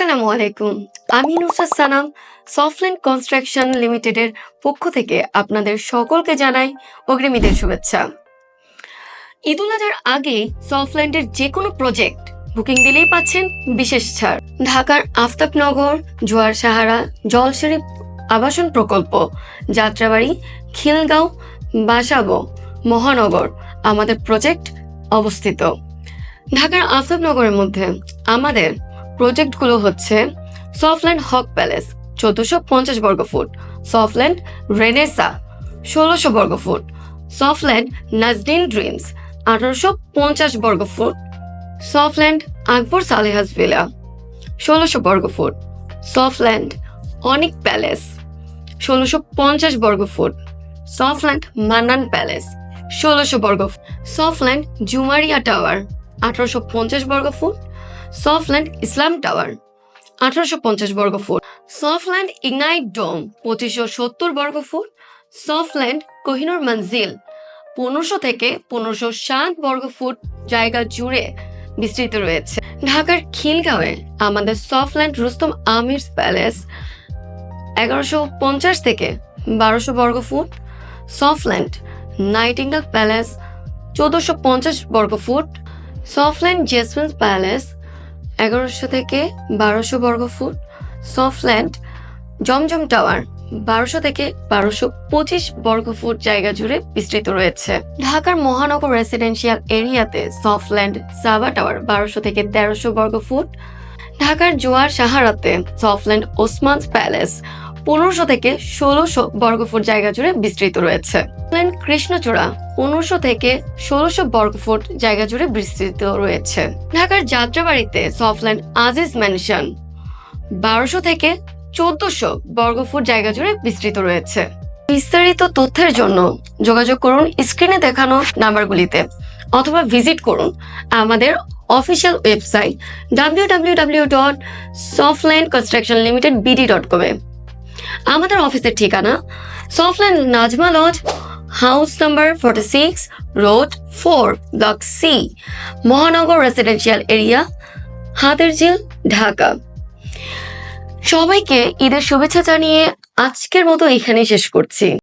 আসসালামু আলাইকুম আমি নুসরাত সানাম সফটল্যান্ড কনস্ট্রাকশন লিমিটেডের পক্ষ থেকে আপনাদের সকলকে জানাই অগ্রিমীদের শুভেচ্ছা। ঈদুল আজহার আগে সফটল্যান্ডের যে কোনো প্রজেক্ট বুকিং দিলেই পাচ্ছেন বিশেষ ছাড়। ঢাকার আফতাবনগর, জোয়ার সাহারা জলসারি আবাসন প্রকল্প, যাত্রাবাড়ি, খিলগাঁও, বাসাবো, মহানগর আমাদের প্রজেক্ট অবস্থিত। ঢাকার আফতাবনগরের মধ্যে আমাদের প্রজেক্টগুলো হচ্ছে সফটল্যান্ড হক প্যালেস চোদ্দশো পঞ্চাশ বর্গ ফুট। সফটল্যান্ড রেনেসা ষোলোশো বর্গ ফুট। সফটল্যান্ড নাজডিন ড্রিমস আঠারোশো পঞ্চাশ বর্গ ফুট। সফটল্যান্ড আকবর সালেহাজ ভিলা ষোলোশো বর্গ ফুট। সফটল্যান্ড অনিক প্যালেস ষোলোশো পঞ্চাশ বর্গ ফুট। সফটল্যান্ড মান্নান প্যালেস ষোলোশো বর্গ ফুট। সফটল্যান্ড জুমারিয়া টাওয়ার আঠারোশো পঞ্চাশ বর্গ ফুট। সফটল্যান্ড ইসলাম টাওয়ার আঠারোশো পঞ্চাশ বর্গ ফুট। সফটল্যান্ড ইগনাইট ডোম পঁচিশশো সত্তর বর্গ ফুট। সফটল্যান্ড কোহিনুর মঞ্জিল পনেরোশো থেকে পনেরোশো সাত বর্গ ফুট জায়গা জুড়ে বিস্তৃত রয়েছে। ঢাকার খিলগাঁওয়ে আমাদের সফটল্যান্ড রুস্তম আমির প্যালেস এগারোশো পঞ্চাশ থেকে বারোশো বর্গ ফুট। সফটল্যান্ড নাইটিঙ্গেল প্যালেস চোদ্দোশো পঞ্চাশ বর্গ ফুট। সফটল্যান্ড জেসমিন প্যালেস এগারোশো থেকে বারোশো বর্গ ফুট সফটল্যান্ড জমজম টাওয়ার, বারোশো থেকে বারোশো পঁচিশ বর্গ ফুট জায়গা জুড়ে বিস্তৃত রয়েছে। ঢাকার মহানগর রেসিডেন্সিয়াল এরিয়াতে সফটল্যান্ড সাবা টাওয়ার বারোশো থেকে তেরোশো বর্গ ফুট ঢাকার জোয়ার সাহারাতে সফটল্যান্ড ওসমান্স প্যালেস পনেরোশো থেকে ষোলোশো বর্গ ফুট জায়গা জুড়ে বিস্তৃত রয়েছে। কৃষ্ণচূড়া পনেরোশো থেকে ষোলোশো বর্গ ফুট জায়গা জুড়ে বিস্তৃত রয়েছে। ঢাকার যাত্রাবাড়িতে সফটল্যান্ড আজিজ ম্যানশন বারোশো থেকে চোদ্দশো বর্গফুট জায়গা জুড়ে বিস্তৃত রয়েছে। বিস্তারিত তথ্যের জন্য যোগাযোগ করুন স্ক্রিনে দেখানো নাম্বারগুলিতে অথবা ভিজিট করুন আমাদের official website W W W dot Softland construction limited BD dot কমে আমাদের অফিসের ঠিকানা Softland Nazma lodge, house number forty six road four block C Mohanagar residential area Hatirjheel Dhaka. সবাইকে ঈদের শুভেচ্ছা জানিয়ে আজকের মতো এখানেই শেষ করছি।